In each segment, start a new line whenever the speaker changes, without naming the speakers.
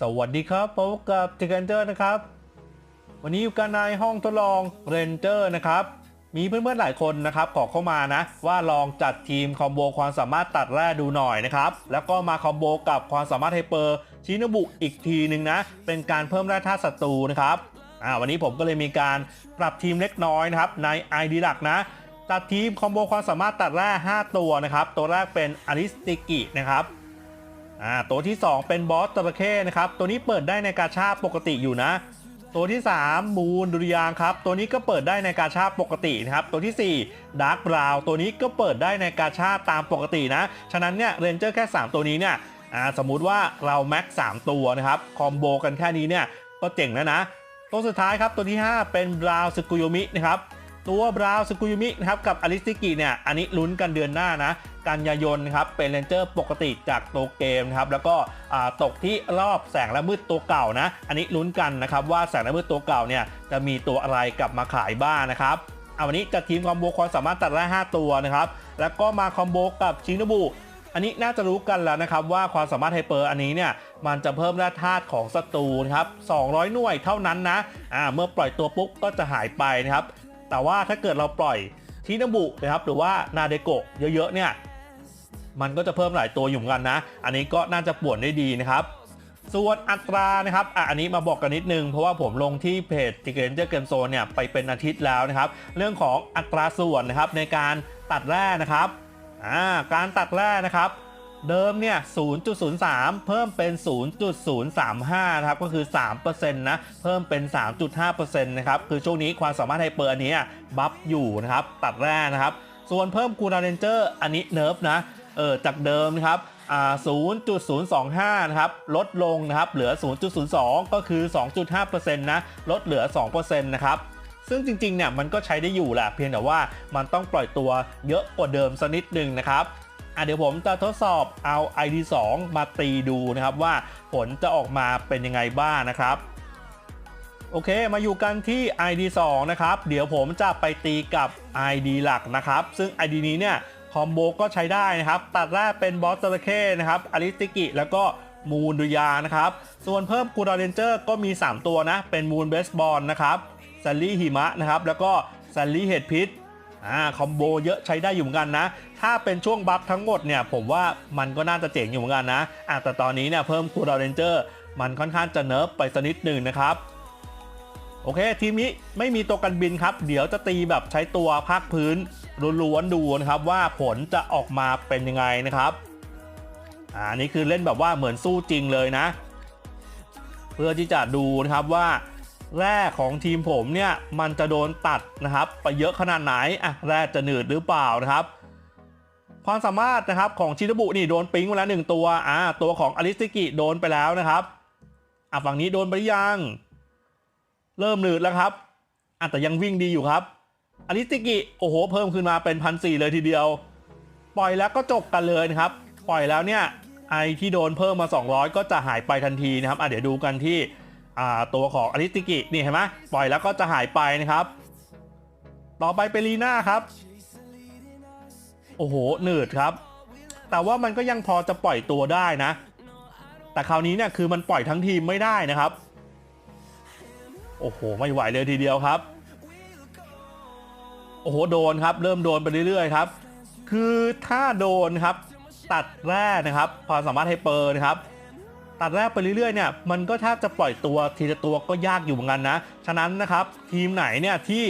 สวัสดีครับพบกับจิกันเจอร์นะครับ วันนี้อยู่กันในห้องทดลองเรนเจอร์นะครับ มีเพื่อนๆหลายคนนะครับ ขอเข้ามานะ ว่าลองจัดทีมคอมโบความสามารถตัดแร่ดูหน่อยนะครับ แล้วก็มาคอมโบกับความสามารถไฮเปอร์ชินบุอีกทีหนึ่งนะ เป็นการเพิ่มแร่ธาตุศัตรูนะครับอ่าวันนี้ผมก็เลยมีการปรับทีมเล็กน้อยนะครับใน ID หลักนะจัดทีมคอมโบความสามารถตัดแร่5ตัวนะครับ ตัวแรกเป็นอริสติกินะครับ อ่าตัวที่ 2 เป็นบอสจระเข้นะครับ ตัวนี้เปิดได้ในกาชาปกติอยู่นะ ตัวที่ 3 มูนดุริยางครับ ตัวนี้ก็เปิดได้ในกาชาปกตินะครับ ตัวที่ 4 ดาร์กบราวตัวนี้ก็เปิดได้ในกาชาตามปกตินะ ฉะนั้นเนี่ยเรนเจอร์แค่ 3 ตัวนี้เนี่ยสมมุติว่าเราแม็ก3ตัวนะครับ คอมโบกันแค่นี้เนี่ยก็เจ๋งแล้วนะ ตัวสุดท้ายครับตัวที่ 5 เป็นบราวสกุยมินะครับตัวบราวสกุยมินะครับกับอลิสติกิเนี่ยอันนี้ลุ้นกันเดือนหน้านะ กันยายนนะครับเป็นเรนเจอร์ปกติจากตัวเกมนะครับแล้วก็ตกที่รอบแสงและมืดตัวเก่านะ อันนี้ลุ้นกันนะครับว่าแสงและมืดตัวเก่าเนี่ยจะมีตัวอะไรกลับมาขายบ้างนะครับเอาวันนี้จัดทีมคอมโบความสามารถตัดได้5ตัวนะครับแล้วก็มาคอมโบกับชินบุอันนี้น่าจะรู้กันแล้วนะครับว่าความสามารถไฮเปอร์อันนี้เนี่ยมันจะเพิ่มแร่ธาตุของศัตรูนะครับ 200 หน่วยเท่านั้นนะอ่าเมื่อปล่อยตัวปุ๊บก็จะหายไปนะครับ แต่ว่าถ้าเกิดเราปล่อยชินบุนะครับหรือว่านาเดโกะเยอะๆเนี่ย มันก็จะเพิ่มหลายตัวอยู่เหมือนกันนะ อันนี้ก็น่าจะป่วนได้ดีนะครับส่วนอัตรานะครับอะอันนี้มาบอกกันนิดนึง เพราะว่าผมลงที่เพจ t i g e n j e r Game Zone เนี่ยไปเป็นอาทิตย์แล้วนะครับ เรื่องของอัตราส่วนนะครับในการตัดแร่นะครับอ่าการตัดแร่นะครับ เดิมเนี่ย 0.03 เพิ่มเป็น 0.035 นะครับ ก็คือ 3%นะ เพิ่มเป็น 3.5%นะครับ คือช่วงนี้ความสามารถไฮเปอร์อันนี้บัฟอยู่นะครับ ตัดแร่นะครับ ส่วนเพิ่มคูลดาเรนเจอร์อันนี้เนิร์ฟนะ เออจากเดิมนะครับ0.025 นะครับ ลดลงนะครับ เหลือ 0.02 ก็คือ 2.5%นะ ลดเหลือ 2%นะครับ ซึ่งจริงๆ เนี่ย มันก็ใช้ได้อยู่แหละ เพียงแต่ว่ามันต้องปล่อยตัวเยอะกว่าเดิมสักนิดหนึ่งนะครับอะเดี๋ยวผมจะทดสอบเอา ID 2 มาตีดูนะครับว่าผลจะออกมาเป็นยังไงบ้างนะครับ โอเค มาอยู่กันที่ ID 2 นะครับ เดี๋ยวผมจะไปตีกับ ID หลักนะครับ ซึ่ง ID นี้เนี่ย คอมโบก็ใช้ได้นะครับ ตัดแรกเป็นบอสจระเข้นะครับอลิสติกิแล้วก็มูนดุยานะครับ ส่วนเพิ่มคูดาเรนเจอร์ก็มี 3 ตัวนะ เป็นมูนเบสบอลนะครับซัลลี่หิมะนะครับ แล้วก็ซัลลี่เห็ดพิษอ่าคอมโบเยอะใช้ได้อยู่เหมือนกันนะ ถ้าเป็นช่วงบัฟทั้งหมดเนี่ย ผมว่ามันก็น่าจะเจ๋งอยู่เหมือนกันนะอะแต่ตอนนี้เนี่ยเพิ่มคูดาเรนเจอร์ มันค่อนข้างจะเนิร์ฟไปสักนิดหนึ่งนะครับ โอเค ทีมนี้ไม่มีตัวกันบินครับ เดี๋ยวจะตีแบบใช้ตัวภาคพื้นล้วนๆดูนะครับ ว่าผลจะออกมาเป็นยังไงนะครับอ่านี่คือเล่นแบบว่าเหมือนสู้จริงเลยนะ เพื่อที่จะดูนะครับว่าแร่ของทีมผมเนี่ยมันจะโดนตัดนะครับ ไปเยอะขนาดไหนอะแร่จะหนืดหรือเปล่านะครับ ความสามารถนะครับของชินบุนี่โดนปิ๊งไปแล้วหนึ่งตัวอ่าตัวของอลิสติกิโดนไปแล้วนะครับอะฝั่งนี้โดนไปยัง เริ่มหนืดแล้วครับอแต่ยังวิ่งดีอยู่ครับอลิสติกิโอ้โห เพิ่มขึ้นมาเป็นพันสี่เลยทีเดียว ปล่อยแล้วก็จบกันเลยนะครับ ปล่อยแล้วเนี่ยไอที่โดนเพิ่มมา 200 ก็จะหายไปทันทีนะครับอะเดี๋ยวดูกันที่ตัวของอลิสติกินี่เห็นไหมปล่อยแล้วก็จะหายไปนะครับ ต่อไปเป็นลีน่าครับ โอ้โหหนืดครับ แต่ว่ามันก็ยังพอจะปล่อยตัวได้นะ แต่คราวนี้เนี่ยคือมันปล่อยทั้งทีมไม่ได้นะครับ โอ้โห ไม่ไหวเลยทีเดียวครับ โอ้โห โดนครับ เริ่มโดนไปเรื่อยๆครับ คือถ้าโดนครับ ตัดแร่นะครับความสามารถไฮเปอร์นะครับ ตัดแรกไปเรื่อยๆเนี่ย มันก็แทบจะปล่อยตัวทีละตัวก็ยากอยู่เหมือนกันนะ ฉะนั้นนะครับ ทีมไหนเนี่ยที่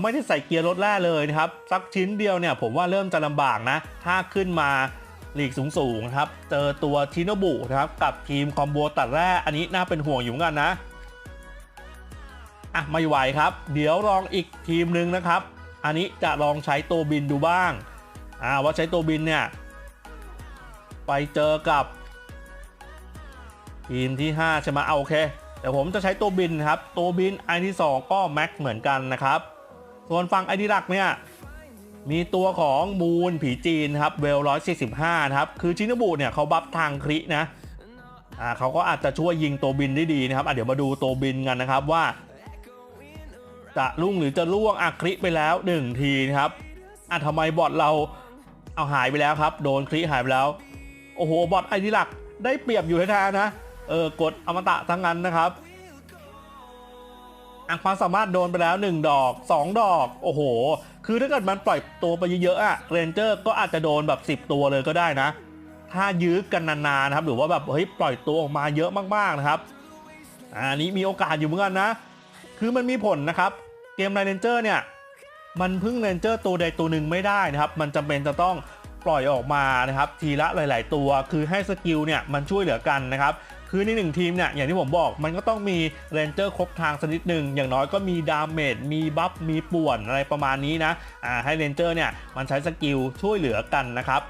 ไม่ได้ใส่เกียร์รถแร่เลยนะครับสักชิ้นเดียวเนี่ยผมว่าเริ่มจะลำบากนะ ถ้าขึ้นมาหลีกสูงๆนะครับ เจอตัวชิโนบุนะครับกับทีมคอมโบตัดแร่อันนี้น่าเป็นห่วงอยู่เหมือนกันนะ อะไม่ไหวครับ เดี๋ยวลองอีกทีมหนึ่งนะครับ อันนี้จะลองใช้ตัวบินดูบ้างอ่าว่าใช้ตัวบินเนี่ยไปเจอกับทีมที่5ใช่ไหมเอาโอเคเดี๋ยวผมจะใช้ตัวบินครับ ตัวบินไอที่2ก็แม็กเหมือนกันนะครับ ส่วนฝั่งไอดีหลักเนี่ยมีตัวของมูนผีจีนครับเวล145นะครับ คือชินบุเนี่ยเขาบัฟทางครินะอ่าเขาก็อาจจะช่วยยิงตัวบินได้ดีนะครับอะเดี๋ยวมาดูตัวบินกันนะครับว่า จะลุ่งหรือจะล่วงอะคริไปแล้ว1ทีนะครับอะทำไมบอทเราเอาหายไปแล้วครับ โดนคริหายไปแล้ว โอ้โหบอทไอดีหลักได้เปรียบอยู่แท้ๆนะเออกดอมตะทั้งนั้นนะครับอะความสามารถโดนไปแล้ว 1 ดอก 2 ดอก โอ้โห คือถ้าเกิดมันปล่อยตัวไปเยอะๆอะเรนเจอร์ก็อาจจะโดนแบบ 10 ตัวเลยก็ได้นะ ถ้ายื้อกันนานๆนะครับ หรือว่าแบบเฮ้ยปล่อยตัวออกมาเยอะมากๆนะครับอะอันนี้มีโอกาสอยู่เหมือนกันนะ คือมันมีผลนะครับ เกมไ r เรนเจอร์เนี่ย มันพึ่งเรนเจอร์ตัวใดตัวหนึ่งไม่ได้นะครับ มันจำเป็นจะต้องปล่อยออกมานะครับ ทีละหลาย ๆ ตัวคือให้สกิลเนี่ยมันช่วยเหลือกันนะครับ คือในหนึ่งทีมเนี่ยอย่างที่ผมบอกมันก็ต้องมีเรนเจอร์ครบทางสักนิดหนึ่งอย่างน้อยก็มีดาเมจมีบัฟมีป่วนอะไรประมาณนี้นะอ่าให้เรนเจอร์เนี่ยมันใช้สกิลช่วยเหลือกันนะครับ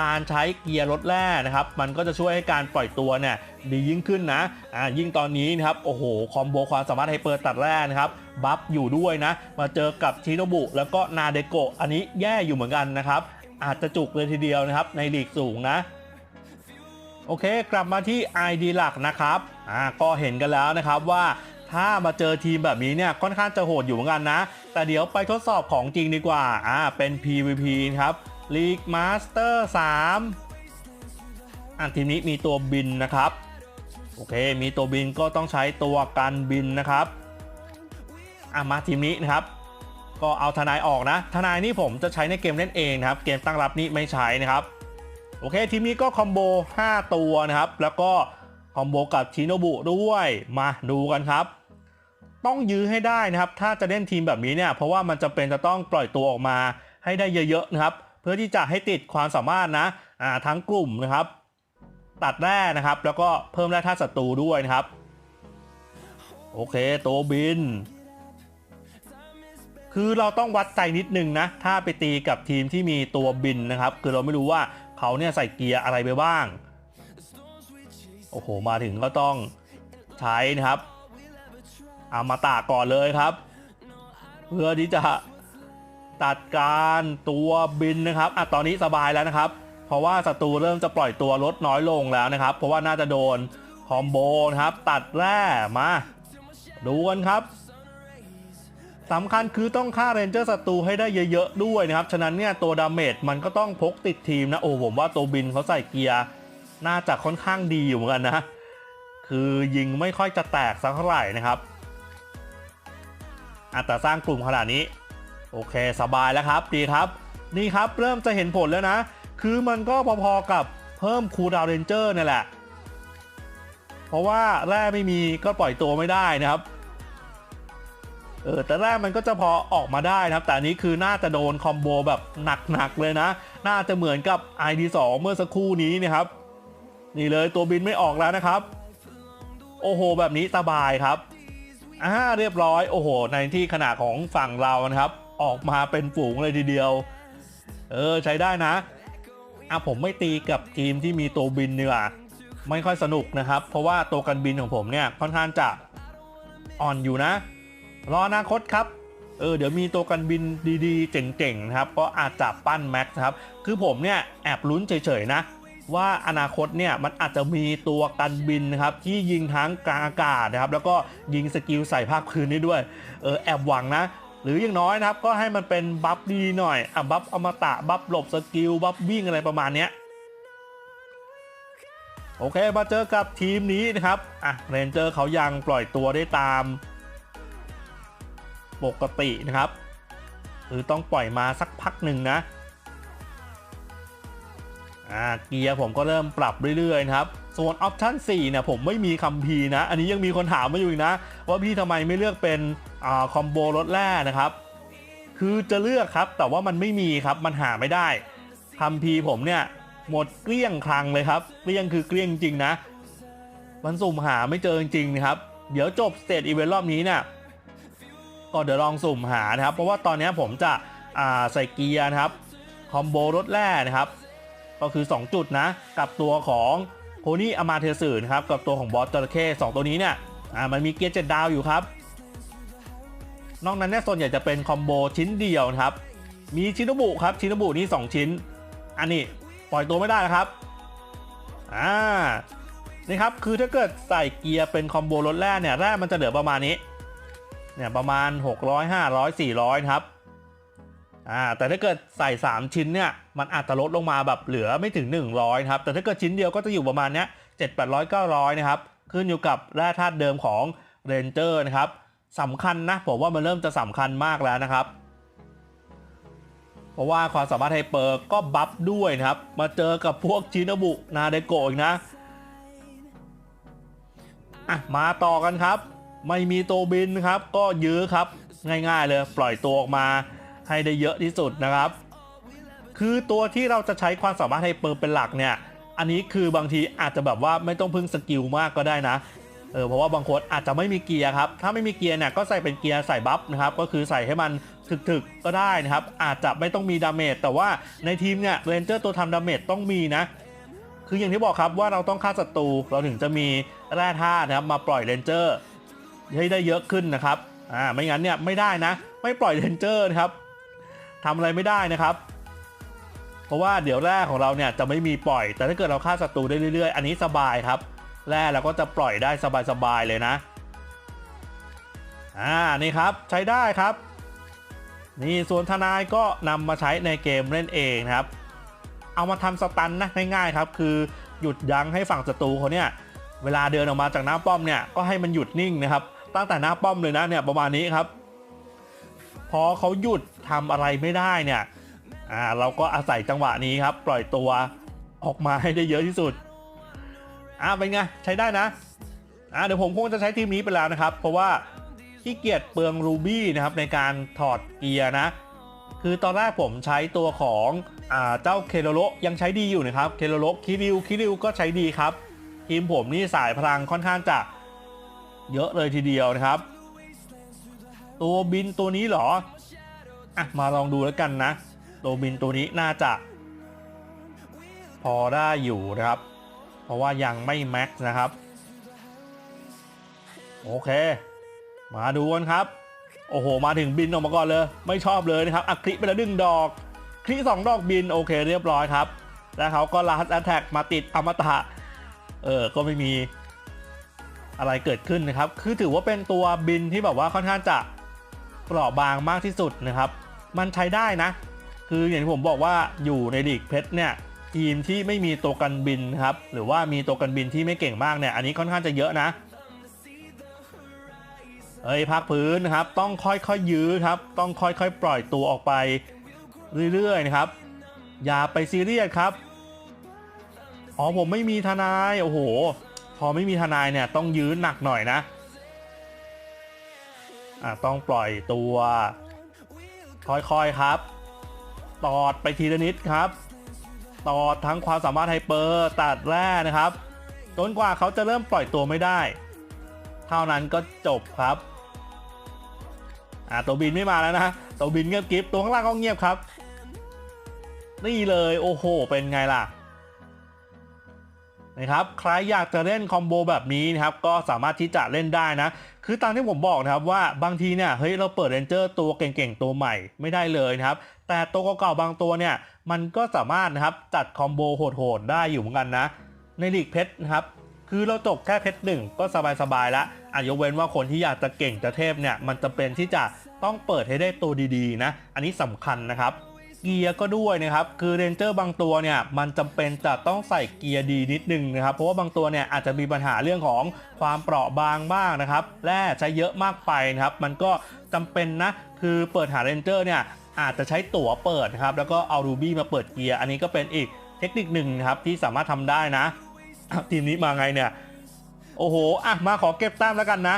การใช้เกียร์รถแร่นะครับ มันก็จะช่วยให้การปล่อยตัวเนี่ยดียิ่งขึ้นนะอ่ายิ่งตอนนี้นะครับ โอ้โห คอมโบความสามารถไฮเปอร์ตัดแร่นะครับ บัฟอยู่ด้วยนะ มาเจอกับชิโนบุ แล้วก็นาเดโกะ อันนี้แย่อยู่เหมือนกันนะครับ อาจจะจุกเลยทีเดียวนะครับ ในลีกสูงนะ โอเค กลับมาที่ ID หลักนะครับ อ่า ก็เห็นกันแล้วนะครับว่าถ้ามาเจอทีมแบบนี้เนี่ยค่อนข้างจะโหดอยู่เหมือนกันนะ แต่เดี๋ยวไปทดสอบของจริงดีกว่า อ่า เป็น PVP ครับ League Master 3อ่าทีมนี้มีตัวบินนะครับ โอเค มีตัวบินก็ต้องใช้ตัวกันบินนะครับอะมาทีมนี้นะครับ ก็เอาทนายออกนะ ทนายนี่ผมจะใช้ในเกมเล่นเองนะครับ เกมตั้งรับนี่ไม่ใช้นะครับโอเคทีมนี้ก็คอมโบ5 ตัวนะครับ แล้วก็คอมโบกับชิโนบุด้วยมาดูกันครับ ต้องยื้อให้ได้นะครับ ถ้าจะเล่นทีมแบบนี้เนี่ยเพราะว่ามันจะเป็นจะต้องปล่อยตัวออกมาให้ได้เยอะๆนะครับ เพื่อที่จะให้ติดความสามารถนะอ่าทั้งกลุ่มนะครับ ตัดแร่นะครับ แล้วก็เพิ่มแร่ธาตุศัตรูด้วยนะครับ โอเคตัวบิน คือเราต้องวัดใจนิดนึงนะ ถ้าไปตีกับทีมที่มีตัวบินนะครับ คือเราไม่รู้ว่าเขาเนี่ยใส่เกียร์อะไรไปบ้าง โอ้โห มาถึงก็ต้องใช้นะครับเอามาตาก่อนเลยครับ เพื่อที่จะ ตัดการตัวบินนะครับอะตอนนี้สบายแล้วนะครับ เพราะว่าศัตรูเริ่มจะปล่อยตัวลดน้อยลงแล้วนะครับ เพราะว่าน่าจะโดนคอมโบนะครับตัดแร่มา ดูกันครับสำคัญคือต้องฆ่าเรนเจอร์ศัตรูให้ได้เยอะๆด้วยนะครับ ฉะนั้นเนี่ยตัวดาเมจมันก็ต้องพกติดทีมนะ โอ้ผมว่าตัวบินเขาใส่เกียร์น่าจะค่อนข้างดีอยู่เหมือนกันนะ คือยิงไม่ค่อยจะแตกสักเท่าไหร่นะครับอะแต่สร้างกลุ่มขนาดนี้ โอเคสบายแล้วครับ ดีครับ นี่ครับเริ่มจะเห็นผลแล้วนะ คือมันก็พอๆกับเพิ่มคูดาวเรนเจอร์นี่แหละ เพราะว่าแร่ไม่มีก็ปล่อยตัวไม่ได้นะครับ เออแต่แรกมันก็จะพอออกมาได้นะครับ แต่อันนี้คือน่าจะโดนคอมโบแบบหนักๆเลยนะ น่าจะเหมือนกับ ID2 เมื่อสักครู่นี้นะครับ นี่เลยตัวบินไม่ออกแล้วนะครับ โอ้โห แบบนี้สบายครับอ่าเรียบร้อย โอ้โห ในที่ขนาดของฝั่งเรานะครับ ออกมาเป็นฝูงเลยทีเดียว เออใช้ได้นะอะผมไม่ตีกับทีมที่มีตัวบินเนีกว่ยไม่ค่อยสนุกนะครับ เพราะว่าตัวกันบินของผมเนี่ยค่อนข้างจะอ่อนอยู่นะ รออนาคตครับเออเดี๋ยวมีตัวกันบินดีๆ เจ๋งๆนะครับก็อาจจะปั้นแม็กซ์ครับคือผมเนี่ยแอบลุ้นเฉยๆนะ ว่าอนาคตเนี่ยมันอาจจะมีตัวกันบินนะครับที่ยิงทั้งกลางอากาศนะครับแล้วก็ยิงสกิลใส่ภาคพื้นได้ด้วยเออแอบหวังนะ หรืออย่างน้อยนะครับก็ให้มันเป็นบัฟดีหน่อยอะบัฟอมตะบัฟหลบสกิลบัฟวิ่งอะไรประมาณเนี้ยโอเคมาเจอกับทีมนี้นะครับอะเรนเจอร์เขายังปล่อยตัวได้ตาม ปกตินะครับคือต้องปล่อยมาสักพักหนึ่งนะอ่าเกียร์ผมก็เริ่มปรับเรื่อยๆนะครับส่วนออปชั่น4เนี่ยผมไม่มีคัมภีนะ อันนี้ยังมีคนถามมาอยู่อีกนะ ว่าพี่ทำไมไม่เลือกเป็น คอมโบรถแร่นะครับ คือจะเลือกครับ แต่ว่ามันไม่มีครับ มันหาไม่ได้คัมภีผมเนี่ย หมดเกลี้ยงคลังเลยครับ เกลี้ยงคือเกลี้ยงจริงนะ มันสุ่มหาไม่เจอจริงๆนะครับ เดี๋ยวจบสเตจอีเวนต์รอบนี้เนี่ย ก็เดี๋ยวลองสุ่มหานะครับ เพราะว่าตอนนี้ผมจะใส่เกียร์นะครับ คอมโบรถแร่นะครับ ก็คือ 2 จุดนะ กับตัวของโคนี่อามาเทสืนะครับ กับตัวของบอสจระเข้สองตัวนี้เนี่ยมันมีเกียร์เจ็ดดาวอยู่ครับ นอกนั้นเนี่ยส่วนใหญ่จะเป็นคอมโบชิ้นเดียวครับมีชินโนบุครับชินโนบุนี่2 ชิ้น อันนี้ปล่อยตัวไม่ได้นะครับอ่านี่ครับคือถ้าเกิดใส่เกียร์เป็นคอมโบรถแร่เนี่ยแร่มันจะเหลือประมาณนี้เนี่ยประมาณ 600 500 400ครับอ่าแต่ถ้าเกิดใส่ 3 ชิ้นเนี่ยมันอาจจะลดลงมาแบบเหลือไม่ถึง 100ครับแต่ถ้าเกิดชิ้นเดียวก็จะอยู่ประมาณเนี้ย7 800 900นะครับขึ้นอยู่กับแร่ธาตุเดิมของเรนเจอร์นะครับ สำคัญนะผมว่ามันเริ่มจะสำคัญมากแล้วนะครับ เพราะว่าความสามารถไฮเปอร์ก็บัฟด้วยนะครับ มาเจอกับพวกชินบุนาเดโกอีกนะอะมาต่อกันครับ ไม่มีตัวบินครับ ก็ยื้อครับง่ายๆเลยปล่อยตัวออกมาให้ได้เยอะที่สุดนะครับ คือตัวที่เราจะใช้ความสามารถไฮเปอร์เป็นหลักเนี่ย อันนี้คือบางทีอาจจะแบบว่าไม่ต้องพึ่งสกิลมากก็ได้นะ เออเพราะว่าบางคนอาจจะไม่มีเกียร์ครับ ถ้าไม่มีเกียร์เนี่ยก็ใส่เป็นเกียร์ใส่บัฟนะครับก็คือใส่ให้มันถึกๆก็ได้นะครับอาจจะไม่ต้องมีดาเมจแต่ว่าในทีมเนี่ยเรนเจอร์ตัวทำดาเมจต้องมีนะคืออย่างที่บอกครับว่าเราต้องฆ่าศัตรูเราถึงจะมีแร่ธาตุนะครับมาปล่อยเรนเจอร์ให้ได้เยอะขึ้นนะครับอ่าไม่งั้นเนี่ยไม่ได้นะ ไม่ปล่อยเรนเจอร์นะครับทำอะไรไม่ได้นะครับเพราะว่าเดี๋ยวแร่ของเราเนี่ยจะไม่มีปล่อย แต่ถ้าเกิดเราฆ่าศัตรูได้เรื่อยๆ อันนี้สบายครับ แร่เราก็จะปล่อยได้สบายๆเลยนะ อ่า นี่ครับใช้ได้ครับ นี่ส่วนทนายก็นำมาใช้ในเกมเล่นเองครับ เอามาทำสตันนะง่ายๆครับ คือหยุดยั้งให้ฝั่งศัตรูเขาเนี่ย เวลาเดินออกมาจากหน้าป้อมเนี่ยก็ให้มันหยุดนิ่งนะครับ ตั้งแต่หน้าป้อมเลยนะเนี่ยประมาณนี้ครับ พอเขาหยุดทำอะไรไม่ได้เนี่ย อ่าเราก็อาศัยจังหวะนี้ครับ ปล่อยตัวออกมาให้ได้เยอะที่สุด อ่าเป็นไง ใช้ได้นะอ่าเดี๋ยวผมคงจะใช้ทีมนี้ไปแล้วนะครับ เพราะว่าขี้เกียจเปลืองรูบี้นะครับในการถอดเกียร์นะ คือตอนแรกผมใช้ตัวของอ่าเจ้าเคโรโรยังใช้ดีอยู่นะครับเคโรโรคิริวคิริวก็ใช้ดีครับ ทีมผมนี่สายพลังค่อนข้างจะเยอะเลยทีเดียวนะครับ ตัวบินตัวนี้เหรออะมาลองดูแล้วกันนะ ตัวบินตัวนี้น่าจะ พอได้อยู่นะครับ ราะว่ายังไม่แม็กซ์นะครับ โอเค มาดูกันครับ โอ้โห มาถึงบินออกมาก่อนเลย ไม่ชอบเลยนะครับอัคลิไปแล้วดึงดอก คลิสองดอกบินโอเคเรียบร้อยครับ แล้วเขาก็ลัดแอตแทกมาติดอมตะ เออ ก็ไม่มีอะไรเกิดขึ้นนะครับ คือถือว่าเป็นตัวบินที่แบบว่าค่อนข้างจะเปราะบางมากที่สุดนะครับ มันใช้ได้นะ คืออย่างที่ผมบอกว่าอยู่ในลีกเพชรเนี่ย ทีมที่ไม่มีตัวกันบินครับ หรือว่ามีตัวกันบินที่ไม่เก่งมากเนี่ย อันนี้ค่อนข้างจะเยอะนะ เอ้ยพักพื้นครับ ต้องค่อยๆยื้อครับ ต้องค่อยๆปล่อยตัวออกไปเรื่อยๆนะครับ อย่าไปซีเรียสครับ อ๋อผมไม่มีทนาย โอ้โห พอไม่มีทนายเนี่ยต้องยื้อหนักหน่อยนะ อะต้องปล่อยตัว ค่อยๆครับ ตอดไปทีละนิดครับ ตอดทั้งความสามารถไฮเปอร์ตัดแร่นะครับ จนกว่าเขาจะเริ่มปล่อยตัวไม่ได้ เท่านั้นก็จบครับอ่าตัวบินไม่มาแล้วนะตัวบินเงียบกริฟตัวข้างล่างก็เงียบครับ นี่เลยโอ้โห เป็นไงล่ะนะครับ ใครอยากจะเล่นคอมโบแบบนี้นะครับ ก็สามารถที่จะเล่นได้นะ คือตามที่ผมบอกนะครับว่าบางทีเนี่ยเฮ้ยเราเปิดเรนเจอร์ตัวเก่งๆตัวใหม่ไม่ได้เลยนะครับ แต่ตัวเก่าๆบางตัวเนี่ยมันก็สามารถนะครับจัดคอมโบโหดๆได้อยู่เหมือนกันนะ ในลีกเพชรนะครับคือเราจบแค่เพชรหนึ่งก็สบายๆแล้วอาจยกเว้นว่าคนที่อยากจะเก่งจะเทพเนี่ยมันจะเป็นที่จะต้องเปิดให้ได้ตัวดีๆนะ อันนี้สำคัญนะครับ เกียร์ก็ด้วยนะครับ คือเรนเจอร์บางตัวเนี่ยมันจำเป็นจะต้องใส่เกียร์ดีนิดนึงนะครับ เพราะว่าบางตัวเนี่ยอาจจะมีปัญหาเรื่องของความเปราะบางบ้างนะครับแร่ใช้เยอะมากไปนะครับ มันก็จำเป็นนะ คือเปิดหาเรนเจอร์เนี่ยอาจจะใช้ตั๋วเปิดนะครับ แล้วก็เอารูบี้มาเปิดเกียร์ อันนี้ก็เป็นอีกเทคนิคหนึ่งนะครับที่สามารถทำได้นะ ทีมนี้มาไงเนี่ย โอ้โห อะ มาขอเก็บแต้มแล้วกันนะ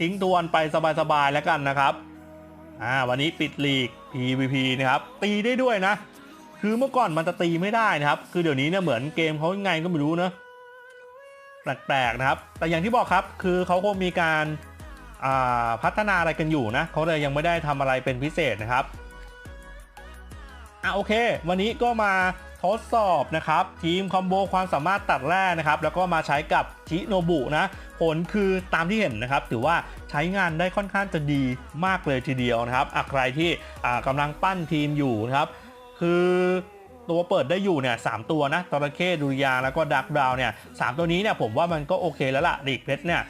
ทิ้งทวนไปสบายๆแล้วกันนะครับ อ่าวันนี้ปิดลีก PVP นะครับตีได้ด้วยนะ คือเมื่อก่อนมันจะตีไม่ได้นะครับ คือเดี๋ยวนี้เนี่ยเหมือนเกมเขายังไงก็ไม่รู้นะแปลกๆนะครับ แต่อย่างที่บอกครับคือเขาคงมีการอ่าพัฒนาอะไรกันอยู่นะเขาเลยยังไม่ได้ทำอะไรเป็นพิเศษนะครับอะโอเค วันนี้ก็มา ทดสอบนะครับ ทีมคอมโบความสามารถตัดแร่นะครับ แล้วก็มาใช้กับชิโนบุนะ ผลคือตามที่เห็นนะครับ ถือว่าใช้งานได้ค่อนข้างจะดีมากเลยทีเดียวนะครับใครที่กำลังปั้นทีมอยู่นะครับ คือตัวเปิดได้อยู่เนี่ยสามตัวนะตอร์เคดุริยาแล้วก็ดักดาวเนี่ยสามตัวนี้เนี่ยผมว่ามันก็โอเคแล้วล่ะลีกเพชรเนี่ย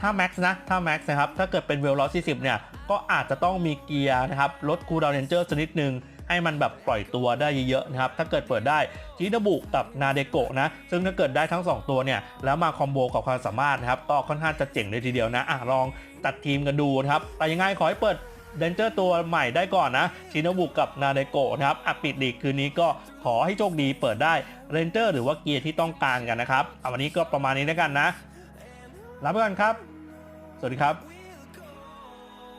ถ้าแม็กซ์นะ ถ้าแม็กซ์นะครับ ถ้าเกิดเป็นเวลลอส40 เนี่ย ก็อาจจะต้องมีเกียร์นะครับ ลดคูลดาวน์เรนเจอร์สักนิดนึง ให้มันแบบปล่อยตัวได้เยอะๆนะครับถ้าเกิดเปิดได้จินาบุกับนาเดโกะนะซึ่งถ้าเกิดได้ทั้ง 2 ตัวเนี่ยแล้วมาคอมโบกับความสามารถนะครับก็ค่อนข้างจะเจ๋งเลยทีเดียวนะอะลองตัดทีมกันดูนะครับแต่ยังไงขอให้เปิดเดนเจอร์ตัวใหม่ได้ก่อนนะชินบุกับนาเดโกะนะครับอะปิดลีกคืนนี้ก็ขอให้โชคดีเปิดได้เรนเจอร์หรือว่าเกียร์ที่ต้องการกันนะครับเอาวันนี้ก็ประมาณนี้แล้วกันนะลาไปก่อนครับ สวัสดีครับ